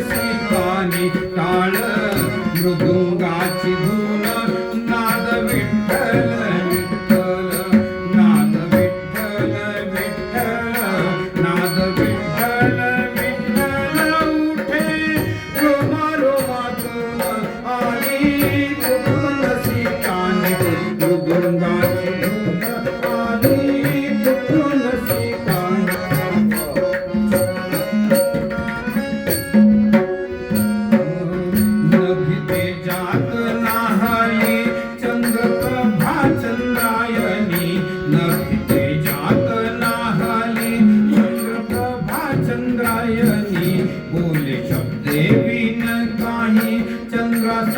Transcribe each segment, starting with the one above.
ठिकाणी टाळ मृदू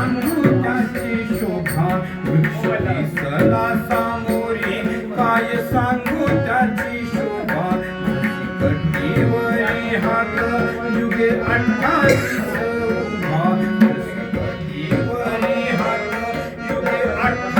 अमृताची शोभा वृक्षली सला सामोरी. काय सांगू त्याची शोभा? कटीवरी हात युगे अठ्ठावीस शोभा. कटीवरी हात युगे अठ्ठावीस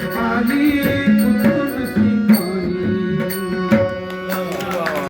I need